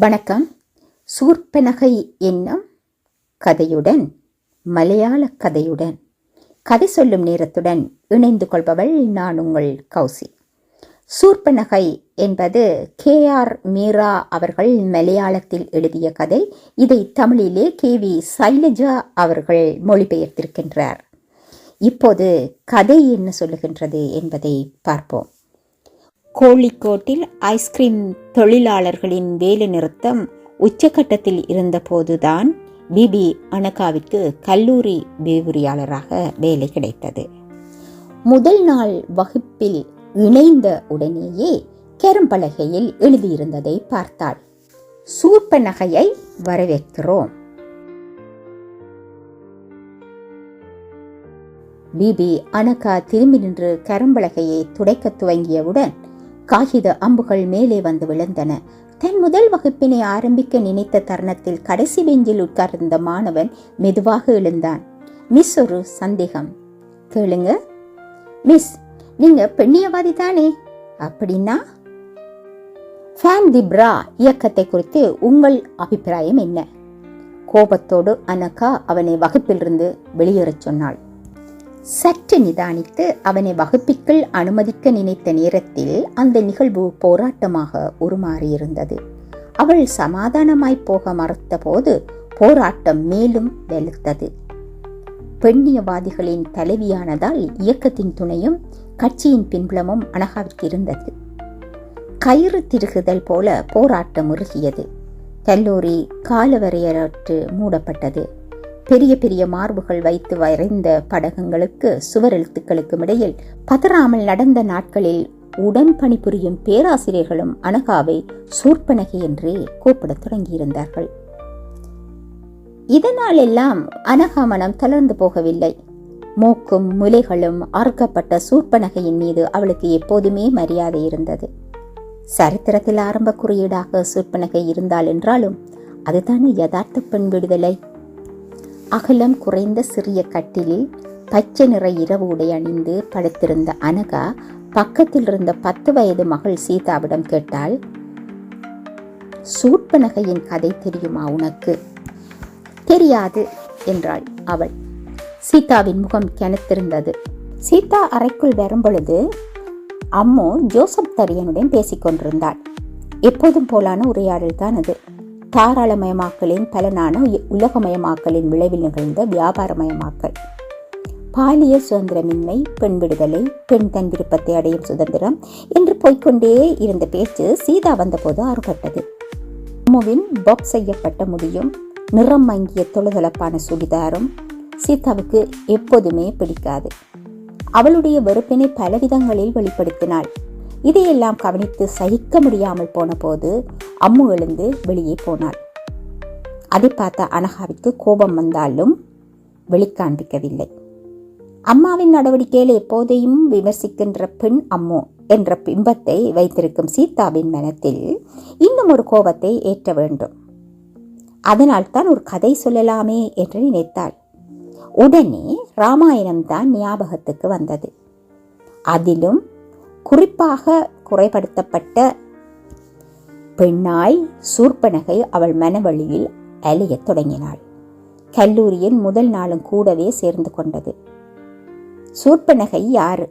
வணக்கம். சூர்பனகை என்னும் கதையுடன் மலையாள கதையுடன் கதை சொல்லும் நேரத்துடன் இணைந்து கொள்பவள் நான் உங்கள் கௌசி. சூர்பனகை என்பது கே ஆர் மீரா அவர்கள் மலையாளத்தில் எழுதிய கதை. இதை தமிழிலே கே வி சைலஜா அவர்கள் மொழிபெயர்த்திருக்கின்றார். இப்போது கதை என்ன சொல்லுகின்றது என்பதை பார்ப்போம். கோழிக்கோட்டில் ஐஸ்கிரீம் தொழிலாளர்களின் வேலை நிறுத்தம் உச்சக்கட்டத்தில் இருந்தபோதுதான் பிபி அனகாவிற்கு கல்லூரி விரிவுரையாளராக வேலை கிடைத்தது. முதல் நாள் வகுப்பில் இணைந்த உடனேயே கரும்பலகையில் எழுதியிருந்ததை பார்த்தாள். சூர்ப நகையை வரவேற்கிறோம். பிபி அனகா திரும்பி நின்று கரும்பலகையை துடைக்க துவங்கியவுடன் காகித அம்புகள் மேலே வந்து விழுந்தன. தன் முதல் வகுப்பினை ஆரம்பிக்க நினைத்த தருணத்தில் கடைசி பெஞ்சில் உட்கார்ந்த மாணவன் மெதுவாக எழுந்தான். மிஸ் ஒரு சந்தேகம். கேளுங்க. மிஸ் நீங்க பெண்ணியவாதி தானே? அப்படின்னா? ஃபேன் தி பிரா இயக்கத்தை குறித்து உங்கள் அபிப்பிராயம் என்ன? கோபத்தோடு அனகா அவனை வகுப்பிலிருந்து வெளியேறச் சொன்னாள். சற்று நிதானித்து அவனை வகுப்பிற்குள் அனுமதிக்க நினைத்த நேரத்தில் அந்த நிகழ்வு போராட்டமாக உருமாறியிருந்தது. அவள் சமாதானமாய் போக மறுத்தபோது போராட்டம் மேலும் வெளுத்தது. பெண்ணியவாதிகளின் தலைவியானதால் இயக்கத்தின் துணையும் கட்சியின் பின்புலமும் அனகாவிற்கு இருந்தது கயிறு திருகுதல் போல போராட்டம் உருகியது கல்லூரி காலவரையற்று மூடப்பட்டது. பெரிய பெரிய மார்புகள் வைத்து வரைந்த படகங்களுக்கு சுவர் எழுத்துக்களுக்கும் இடையில் பதறாமல் நடந்த நாட்களில் உடன் பணிபுரியும் பேராசிரியர்களும் அனகாவை சூர்பனகை என்றே கூப்பிடத் தொடங்கியிருந்தார்கள். இதனால் எல்லாம் அனகா மனம் தளர்ந்து போகவில்லை. மூக்கும் முலைகளும் அறுக்கப்பட்ட சூர்பனகையின் மீது அவளுக்கு எப்போதுமே மரியாதை இருந்தது. சரித்திரத்தில் ஆரம்ப குறியீடாக சூர்பனகை இருந்தால் என்றாலும் அதுதானே யதார்த்த பெண் விடுதலை? அகலம் குறைந்த சிறிய கட்டிலில் பச்சை நிற இரவு உடை அணிந்து படுத்திருந்த அனகா பக்கத்தில் இருந்த பத்து வயது மகள் சீதாவிடம் கேட்டால் சூட்பனகையின் கதை தெரியுமா உனக்கு? தெரியாது என்றாள் அவள். சீதாவின் முகம் கெனத்திருந்தது. சீதா அறைக்குள் வரும்பொழுது அம்மு ஜோசப் தரியனுடன் பேசிக் கொண்டிருந்தாள் எப்போதும் போலான உரையாடல் தான் அது. தாராளமயமாக்கலின் பலனான உலகமயமாக்கலின் விளைவில் நிகழ்ந்த வியாபாரமயமாக்கல். பாலியல் சுதந்திரமின்மை பெண் விடுதலை பெண் தன் விருப்பத்தை அடையும் சுதந்திரம் என்று போய்கொண்டே இருந்த பேச்சு சீதா வந்தபோது அறுபட்டது அம்முவின் பப் செய்யப்பட்ட முடியும். நிறம் மங்கிய தொழுதளப்பான சுடிதாரும் சீதாவுக்கு எப்போதுமே பிடிக்காது. அவளுடைய வெறுப்பினை பலவிதங்களில் வெளிப்படுத்தினாள். இதையெல்லாம் கவனித்து சகிக்க முடியாமல் போன போது அம்மு எழுந்து வெளியே போனாள். அதை பார்த்த அனகாவிற்கு கோபம் வந்தாலும் வெளிக்காண்பிக்கவில்லை அம்மாவின் நடவடிக்கையில் எப்போதையும் விமர்சிக்கின்ற பெண் அம்மு என்ற பிம்பத்தை வைத்திருக்கும் சீதாவின் மனத்தில் இன்னும் ஒரு கோபத்தை ஏற்ற வேண்டும். அதனால் தான் ஒரு கதை சொல்லலாமே என்று நினைத்தாள். உடனே ராமாயணம் தான் ஞாபகத்துக்கு வந்தது. அதிலும் குறிப்பாக குறைபடுத்தப்பட்ட பெண்ணாய் சூர்பனகை அவள் மனவழியில் அலையத் தொடங்கினாள். கல்லூரியின் முதல் நாளும் கூடவே சேர்ந்து கொண்டது. சூர்பனகை யாரு?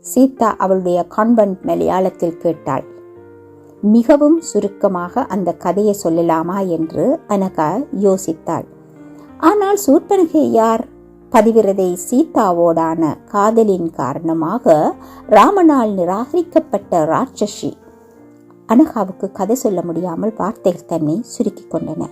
சீதா அவளுடைய கான்வென்ட் மலையாளத்தில் கேட்டாள். மிகவும் சுருக்கமாக அந்த கதையை சொல்லலாமா என்று அனகா யோசித்தாள். ஆனால் சூர்பனகை யார்? பதிவிரதை சீதாவோடான காதலின் காரணமாக ராமனால் நிராகரிக்கப்பட்ட ராட்சசி அனகாவுக்கு கதை சொல்ல முடியாமல் வார்த்தைகள் தன்னை சுருக்கிக் கொண்டன.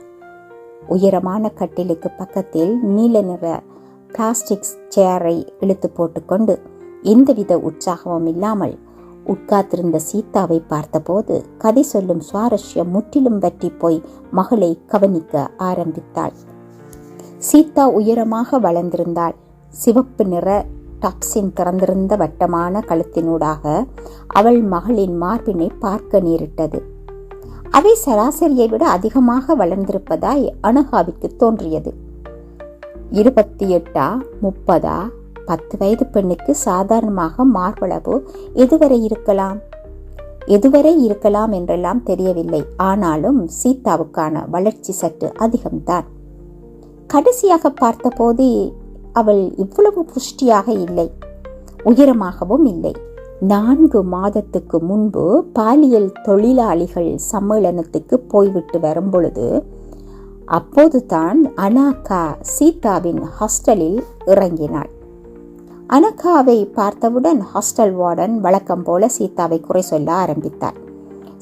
உயரமான கட்டிலுக்கு பக்கத்தில் நீல நிற பிளாஸ்டிக் சேரை இழுத்து போட்டுக்கொண்டு எந்தவித உற்சாகமும் இல்லாமல் உட்காத்திருந்த சீதாவை பார்த்தபோது கதை சொல்லும் சுவாரஸ்யம் முற்றிலும் வற்றி போய் மகளை கவனிக்க ஆரம்பித்தாள். சீதா உயரமாக வளர்ந்திருந்தாள். சிவப்பு நிற டாப்ஸின் திறந்திருந்த வட்டமான கழுத்தினூடாக அவள் மகளின் மார்பினை பார்க்க நேரிட்டது. அவை சராசரியை விட அதிகமாக வளர்ந்திருப்பதாய் அனுகாவிற்கு தோன்றியது. இருபத்தி எட்டா முப்பதா பத்து வயது பெண்ணுக்கு சாதாரணமாக மார்பளவு எதுவரை இருக்கலாம்? எதுவரை இருக்கலாம் என்றெல்லாம் தெரியவில்லை. ஆனாலும் சீதாவுக்கான வளர்ச்சி சற்று அதிகம்தான். கடைசியாக பார்த்தபோது அவள் இவ்வளவு புஷ்டியாக இல்லை. உயரமாகவும் இல்லை. நான்கு மாதத்துக்கு முன்பு பாலியல் தொழிலாளிகள் சம்மேளனத்துக்கு போய்விட்டு வரும்பொழுது அப்போதுதான் அனாகா சீதாவின் ஹாஸ்டலில் இறங்கினாள். அனகாவை பார்த்தவுடன் ஹாஸ்டல் வார்டன் வழக்கம் போல சீதாவை குறை சொல்ல ஆரம்பித்தார்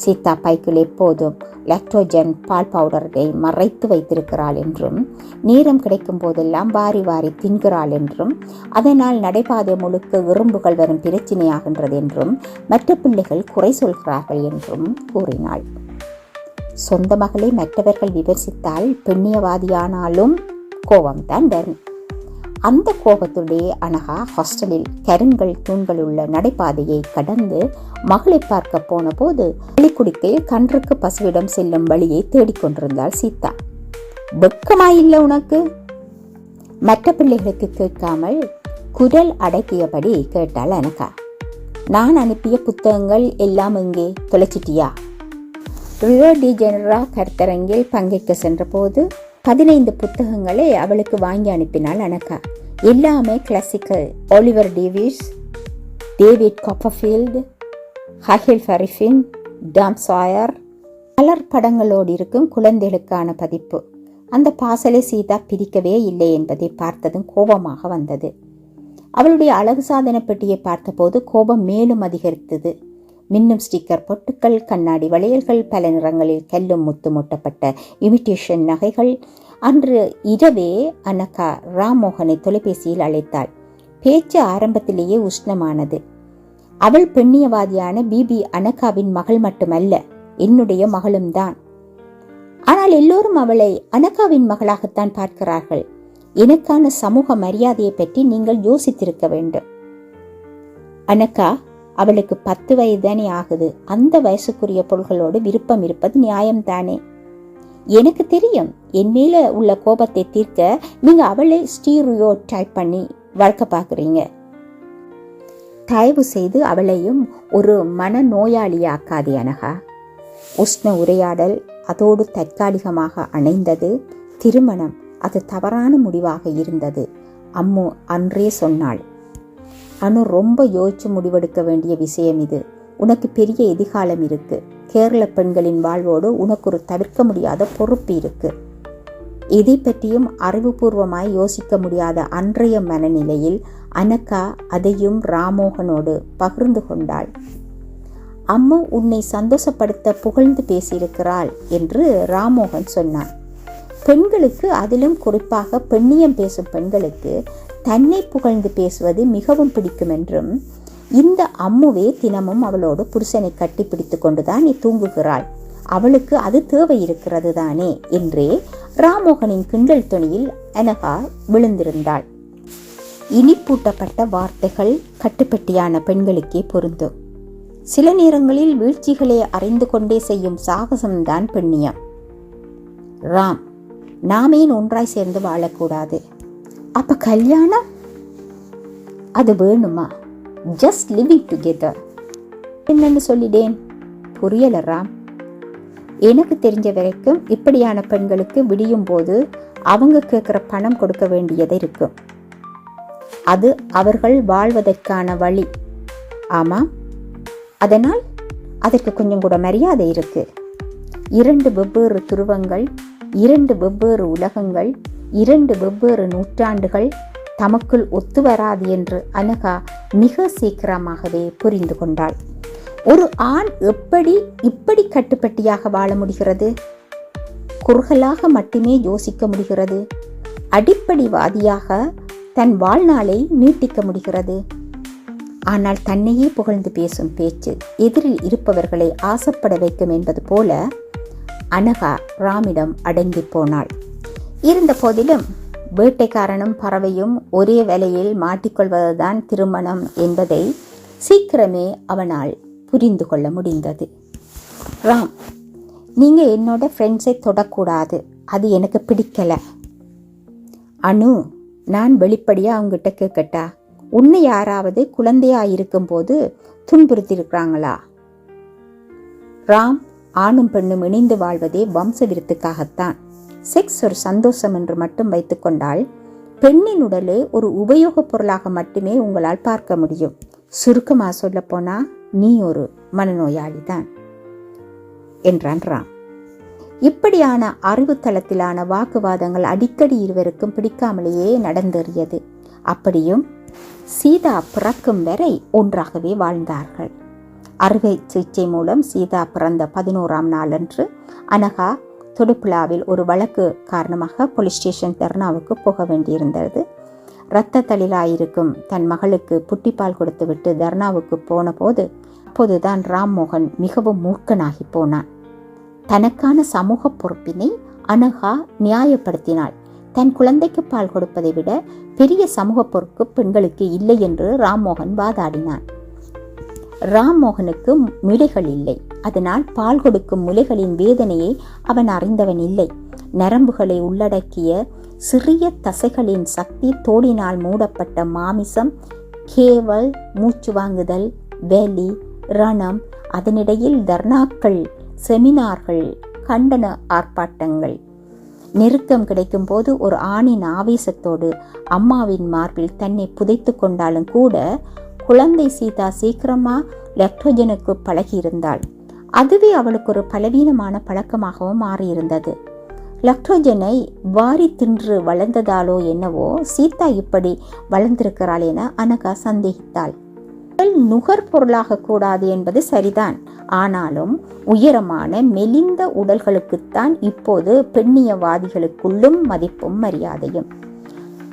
சீதா பைக்கில் எப்போதும் லாக்டோஜன் பால் பவுடரை மறைத்து வைத்திருக்கிறாள் என்றும் நேரம் கிடைக்கும் போதெல்லாம் வாரி வாரி தின்கிறாள் என்றும் அதனால் நடைபாதை முழுக்க விரும்புகள் வரும் பிரச்சினையாகின்றது என்றும் மற்ற பிள்ளைகள் குறை சொல்கிறார்கள் என்றும் கூறினாள். சொந்த மகளை மற்றவர்கள் விமர்சித்தால் பெண்ணியவாதியானாலும் கோபம்தான் வரும். அந்த கோபத்துடைய அனகா ஹாஸ்டலில் கருங்கல் தூண்கள் உள்ள நடைபாதையை கடந்து மகளை பார்க்க போன போது பள்ளிக்குடிக்கையில் கன்றுக்கு பசுவிடம் செல்லும் வழியை தேடிக்கொண்டிருந்தாள் சீதா. வெக்கமாயில்ல உனக்கு? மற்ற பிள்ளைகளுக்கு கேட்காமல் குரல் அடக்கியபடி கேட்டாள் அனகா. நான் அனுப்பிய புத்தகங்கள் எல்லாம் எங்கே? தொலைச்சிட்டியா? ரியோ டி ஜெனரா கருத்தரங்கில் பங்கேற்க சென்றபோது பதினைந்து புத்தகங்களை அவளுக்கு வாங்கி அனுப்பினாள் அனகா. எல்லாமே classical Oliver Davis David Copperfield ஹஹில் ஃபரிஃபின் Tom Sawyer colour படங்களோடு இருக்கும் குழந்தைகளுக்கான பதிப்பு. அந்த பாசலை சீதா பிரிக்கவே இல்லை என்பதை பார்த்ததும் கோபமாக வந்தது. அவளுடைய அழகு சாதன பெட்டியை பார்த்தபோது கோபம் மேலும் அதிகரித்தது. மின்னும் ஸ்டிக்கர் பொட்டுக்கள் கண்ணாடி வளையல்கள் பல நிறங்களில் கல்லும் முத்து முட்டப்பட்ட இமிட்டேஷன் நகைகள். அன்று இரவே அனகா ராம்மோகனை தொலைபேசியில் அழைத்தாள். பேச்சு ஆரம்பத்திலேயே உஷ்ணமானது. அவள் பெண்ணியவாதியான பிபி அனகாவின் மகள் மட்டுமல்ல என்னுடைய மகளும் தான். ஆனால் எல்லோரும் அவளை அனகாவின் மகளாகத்தான் பார்க்கிறார்கள். எனக்கான சமூக மரியாதையை பற்றி நீங்கள் யோசித்திருக்க வேண்டும். அனகா அவளுக்கு பத்து வயது தானே ஆகுது. அந்த வயசுக்குரிய பொருள்களோடு விருப்பம் இருப்பது நியாயம்தானே? எனக்கு தெரியும் என் மேல உள்ள கோபத்தை தீர்க்க நீங்க அவளை ஸ்டீரியோ டைப் பண்ணி வளர்க்க பாக்குறீங்க தயவு செய்து அவளையும் ஒரு மன நோயாளியாக்காதே அனகா. உஷ்ண உரையாடல் அதோடு தற்காலிகமாக அணைந்தது. திருமணம் அது தவறான முடிவாக இருந்தது. அம்மு அன்றே சொன்னாள். அனு ரொம்ப யோசிச்சு முடிவெடுக்க வேண்டிய விஷயம் இது. உனக்கு பெரிய எதிர்காலம் இருக்கு. கேரள பெண்களின் வாழ்வோடு உனக்கு ஒரு தவிர்க்க முடியாத பொறுப்பு இருக்கு. இதை பற்றியும் அறிவுபூர்வமாய் யோசிக்க முடியாத அன்றைய மனநிலையில் அனக்கா அதையும் ராமோகனோடு பகிர்ந்து கொண்டாள். அம்மு உன்னை சந்தோஷப்படுத்த புகழ்ந்து பேசியிருக்கிறாள் என்று ராமோகன் சொன்னான். பெண்களுக்கு அதிலும் குறிப்பாக பெண்ணியம் பேசும் பெண்களுக்கு தன்னை புகழ்ந்து பேசுவது மிகவும் பிடிக்கும் என்றும் இந்த அம்முவே தினமும் அவளோடு புருஷனை கட்டிப்பிடித்து கொண்டுதான் நீ தூங்குகிறாள் அவளுக்கு அது தேவை இருக்கிறது தானே என்றே ராமோகனின் கிண்டல் துணியில் அனகா விழுந்திருந்தாள். இனிப்பூட்டப்பட்ட வார்த்தைகள் கட்டுப்பட்டியான பெண்களுக்கே பொருந்தும். சில நேரங்களில் வீழ்ச்சிகளை அறிந்து கொண்டே செய்யும் சாகசம்தான் பெண்ணியம். ராம் நாமேன் ஒன்றாய் சேர்ந்து வாழக்கூடாது. அப்ப கல்யாணம்? அது வேணுமா? ஜஸ்ட் லிவிங் டுகெதர் என்னன்னு சொல்லிடேன் புரியல ராம். எனக்கு தெரிஞ்ச வரைக்கும் இப்படியான பெண்களுக்கு விடியும் போது அவங்க கேட்குற பணம் கொடுக்க வேண்டியது இருக்கும் அது அவர்கள் வாழ்வதற்கான வழி. ஆமாம் அதனால் அதற்கு கொஞ்சம் கூட மரியாதை இருக்கு. இரண்டு வெவ்வேறு துருவங்கள் இரண்டு வெவ்வேறு உலகங்கள் இரண்டு வெவ்வேறு நூற்றாண்டுகள் தமக்குள் ஒத்து வராது என்று அனகா மிக சீக்கிரமாகவே புரிந்து கொண்டாள். ஒரு ஆண் எப்படி இப்படி கட்டுப்பட்டியாக வாழ முடிகிறது? குறுகலாக மட்டுமே யோசிக்க முடிகிறது. அடிப்படைவாதியாக தன் வாழ்நாளை நீட்டிக்க முடிகிறது. ஆனால் தன்னையே புகழ்ந்து பேசும் பேச்சு எதிரில் இருப்பவர்களை ஆசைப்பட வைக்கும் என்பது போல அனகா ராமிடம் அடங்கி போனாள். இருந்த போதிலும் வேட்டைக்காரனும் பறவையும் ஒரே வேலையில் மாட்டிக்கொள்வதுதான் திருமணம் என்பதை சீக்கிரமே அவனால் புரிந்து கொள்ள முடிந்தது. ராம் நீங்கள் என்னோட ஃப்ரெண்ட்ஸை தொடக்கூடாது. அது எனக்கு பிடிக்கலை. அனு நான் வெளிப்படையாக அவங்ககிட்ட கேட்கட்டா? உன்னை யாராவது குழந்தையாக இருக்கும்போது துன்புறுத்தியிருக்கிறாங்களா? ராம் ஆணும் பெண்ணும் இணைந்து வாழ்வதே வம்ச விருத்துக்காகத்தான். செக்ஸ் ஒரு சந்தோஷம் என்று மட்டும் வைத்துக்கொண்டால் பெண்ணின் உடலை ஒரு உபயோகப் பொருளாக மட்டுமே உங்களால் பார்க்க முடியும். சுருக்கமாக சொல்லப்போனால் நீ ஒரு மனநோயாளிதான் என்றான் ராம். இப்படியான அறிவு தளத்திலான வாக்குவாதங்கள் அடிக்கடி இருவருக்கும் பிடிக்காமலேயே நடந்தேறியது. அப்படியும் சீதா பிறக்கும் வரை ஒன்றாகவே வாழ்ந்தார்கள். அறுவை சிகிச்சை மூலம் சீதா பிறந்த பதினோராம் நாளன்று அனகா தொடுப்புழாவில் ஒரு வழக்கு காரணமாக போலீஸ் ஸ்டேஷன் தர்ணாவுக்கு போக வேண்டியிருந்தது. இரத்த தளிலாயிருக்கும் தன் மகளுக்கு புட்டிப்பால் கொடுத்துவிட்டு தர்ணாவுக்கு போன போது அப்போதுதான் ராம்மோகன் மிகவும் மூர்க்கனாகி போனான். தனக்கான சமூக பொறுப்பினை அனகா நியாயப்படுத்தினாள். தன் குழந்தைக்கு பால் கொடுப்பதை விட பெரிய சமூக பொறுப்பு பெண்களுக்கு இல்லை என்று ராம்மோகன் வாதாடினான். ராம்மோகனுக்கு முலைகள் இல்லை. அதனால் பால் கொடுக்கும் முலைகளின் வேதனையை அவன் அறிந்தவன் இல்லை. நரம்புகளை உள்ளடக்கிய சிறிய தசைகளின் சக்தி தோடினால் மூடப்பட்ட மாமிசம் கேவல் மூச்சு வாங்குதல் வேலி ரணம் அதனிடையில் தர்ணாக்கள் செமினார்கள் கண்டன ஆர்ப்பாட்டங்கள். நெருக்கம் கிடைக்கும் போது ஒரு ஆணின் ஆவேசத்தோடு அம்மாவின் மார்பில் தன்னை புதைத்து கொண்டாலும் கூட குழந்தை சீதா சீக்கிரமா லெக்ட்ரோஜனுக்கு பழகியிருந்தாள். அதுவே அவளுக்கு ஒரு பலவீனமான பழக்கமாகவும் மாறியிருந்தது. லக்ட்ரோஜனை வாரி தின்று வளர்ந்ததாலோ என்னவோ சீதா இப்படி வளர்ந்திருக்கிறாள் என அனகா சந்தேகித்தாள். உடல் நுகர்பொருளாக கூடாது என்பது சரிதான். ஆனாலும் உயரமான மெலிந்த உடல்களுக்குத்தான் இப்போது பெண்ணியவாதிகளுக்குள்ளும் மதிப்பும் மரியாதையும்.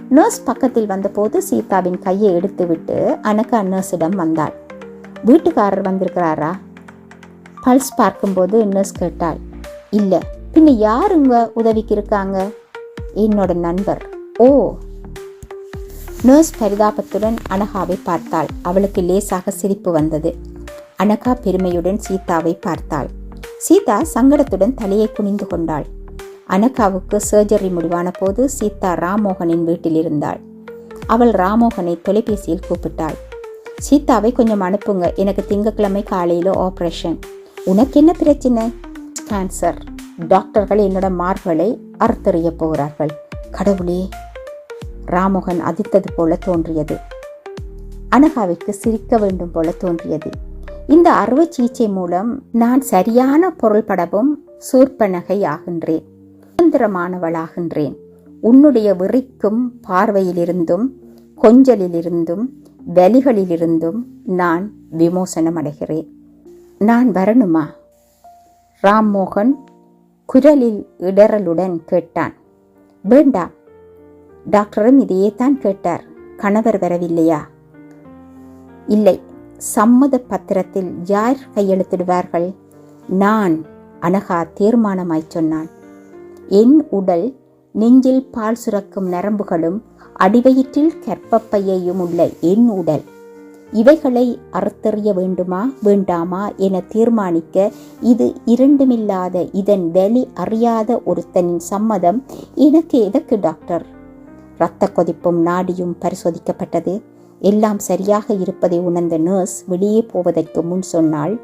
நர்ஸ் பக்கத்தில் வந்தபோது சீதாவின் கையை எடுத்துவிட்டு அனகா நர்ஸிடம் வந்தாள். வீட்டுக்காரர் வந்திருக்கிறாரா? பல்ஸ் பார்க்கும்போது நர்ஸ் கேட்டாள் இல்லை பின்ன யாருங்க உதவிக்கு இருக்காங்க? என்னோட நண்பர். ஓ. நர்ஸ் பரிதாபத்துடன் அனகாவை பார்த்தாள். அவளுக்கு லேசாக சிரிப்பு வந்தது. அனகா பெருமையுடன் சீதாவை பார்த்தாள். சீதா சங்கடத்துடன் தலையை குனிந்து கொண்டாள். அனகாவுக்கு சர்ஜரி முடிவான போது சீதா ராமோகனின் வீட்டில் இருந்தாள். அவள் ராமோகனை தொலைபேசியில் கூப்பிட்டாள். சீதாவை கொஞ்சம் அனுப்புங்க. எனக்கு திங்கக்கிழமை காலையில் ஆப்ரேஷன் உனக்கு என்ன பிரச்சனை? கேன்சர் டாக்டர்கள் என்னோட மார்களை அறுத்தறிய போகிறார்கள். கடவுளே ராமோகன் அதித்தது போல தோன்றியது. அனகாவிற்கு சிரிக்க வேண்டும் போல தோன்றியது. இந்த அறுவை சிகிச்சை மூலம் நான் சரியான பொருள்படவும் சூர்பனகை ஆகின்றேன். சுதந்திரமானவளாகின்றேன். உன்னுடைய வெறிக்கும் பார்வையிலிருந்தும் கொஞ்சலிலிருந்தும் வலிகளிலிருந்தும் நான் விமோசனம் அடைகிறேன் நான் வரணுமா? ராம்மோகன் குரலில் இடறலுடன் கேட்டான். வேண்டாம் டாக்டரும் இதையே தான் கேட்டார். கணவர் வரவில்லையா? இல்லை. சம்மத பத்திரத்தில் யார் கையெழுத்திடுவார்கள்? நான் அனகா தீர்மானமாய் சொன்னான். என் உடல் நெஞ்சில் பால் சுரக்கும் நரம்புகளும் அடிவயிற்றில் கற்பப்பையையும் உள்ள என் உடல். இவைகளை அறுத்தறிய வேண்டுமா வேண்டாமா என தீர்மானிக்க இது இரண்டுமில்லாத இதன் வெளி அறியாத ஒருத்தனின் சம்மதம். எனக்கு எதற்கு டாக்டர்? இரத்த கொதிப்பும் நாடியும் பரிசோதிக்கப்பட்டது. எல்லாம் சரியாக இருப்பதை உணர்ந்த நர்ஸ் வெளியே போவதற்கு முன் சொன்னால்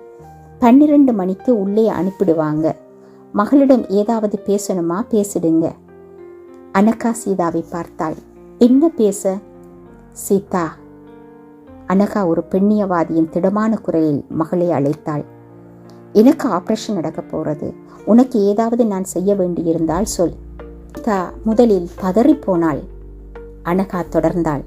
பன்னிரண்டு மணிக்கு உள்ளே அனுப்பிடுவாங்க. மகளிடம் ஏதாவது பேசணுமா? பேசிடுங்க. அனகா சீதாவை பார்த்தாள். என்ன பேச? சீதா அனகா ஒரு பெண்ணியவாதியின் திடமான குரலில் மகளை அழைத்தாள். எனக்கு ஆப்ரேஷன் நடக்க போகிறது உனக்கு ஏதாவது நான் செய்ய வேண்டியிருந்தால் சொல். தா முதலில் பதறிப்போனாள் அனகா தொடர்ந்தாள்.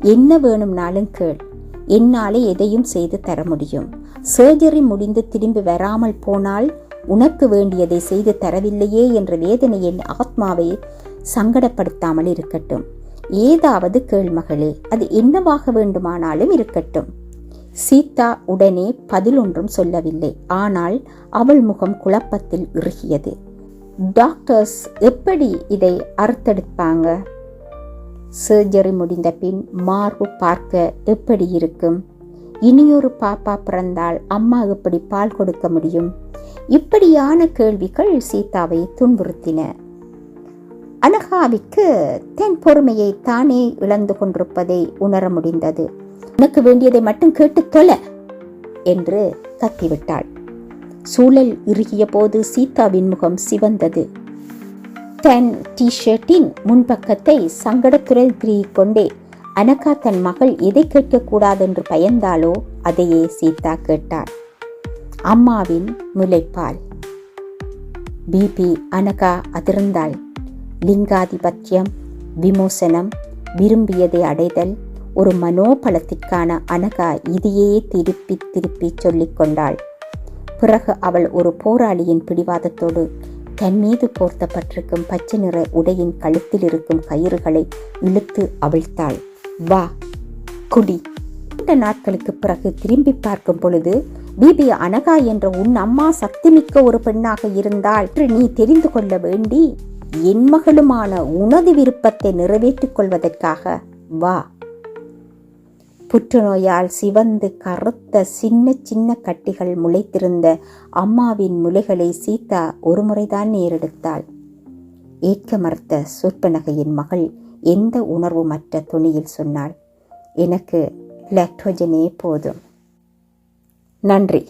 என்ன வேணும்னாலும் கேள். என்னாலே எதையும் செய்து தர முடியும். சர்ஜரி முடிந்து திரும்பி வராமல் போனால் உனக்கு வேண்டியதை செய்து தரவில்லையே என்ற வேதனையின் ஆத்மாவை சங்கடப்படுத்தாமல் இருக்கட்டும். ஏதாவது கேள் மகளே அது என்னவாக வேண்டுமானாலும் இருக்கட்டும். சீதா உடனே பதில் ஒன்றும் சொல்லவில்லை. ஆனால் அவள் முகம் குழப்பத்தில் இறுகியது. டாக்டர்ஸ் எப்படி இதை அறுத்தெடுப்பாங்க? சர்ஜரி முடிந்த பின் மார்பு பார்க்க எப்படி இருக்கும்? இனியொரு பாப்பா பிறந்தால் அம்மா எப்படி பால் கொடுக்க முடியும்? இப்படியான கேள்விகள் சீதாவை துன்புறுத்தின. அனகாவிக்கு தன் பொறுமையை தானே இழந்து கொண்டிருப்பதை உணர முடிந்தது. உனக்கு வேண்டியதை மட்டும் கேட்டு தொல என்று கத்திவிட்டாள். சூழல் இறுகிய போது சீதாவின் முகம் சிவந்தது. தன் டிஷர்ட்டின் முன்பக்கத்தை சங்கடத்துடன் திரியிக் கொண்டே அனகா தன் மகள் எதை கேட்கக்கூடாதென்று பயந்தாலோ அதையே சீதா கேட்டாள் அம்மாவின் முலைப்பால் பிபி அனகா அதிர்ந்தாள். லிங்காதிபத்தியம் விமோசனம் விரும்பியதை அடைதல் ஒரு மனோபலத்திற்கான அனகா இதையே திருப்பி திருப்பி சொல்லிக்கொண்டாள் பிறகு அவள் ஒரு போராளியின் பிடிவாதத்தோடு தன் மீது போர்த்தப்பட்டிருக்கும் பச்சை நிற உடையின் கழுத்தில் இருக்கும் கயிறுகளை இழுத்து அவிழ்த்தாள். வா குடி. நீண்ட நாட்களுக்கு பிறகு திரும்பி பார்க்கும் பொழுது பிபி அனகா என்ற உன் அம்மா சக்திமிக்க ஒரு பெண்ணாக இருந்தாள் என்று நீ தெரிந்து கொள்ள வேண்டி என் மகளுமான உனது விருப்பத்தை நிறைவேற்றிக் கொள்வதற்காக வா. புற்றுநோயால் சிவந்து கருத்த சின்ன சின்ன கட்டிகள் முளைத்திருந்த அம்மாவின் முலைகளை சீதா ஒருமுறைதான் நேரெடுத்தாள். ஏற்க மறுத்த சொற்பனகையின் மகள் எந்த உணர்வுமற்ற துணியில் சொன்னாள். எனக்கு லாக்டோஜனே போதும். நன்றி.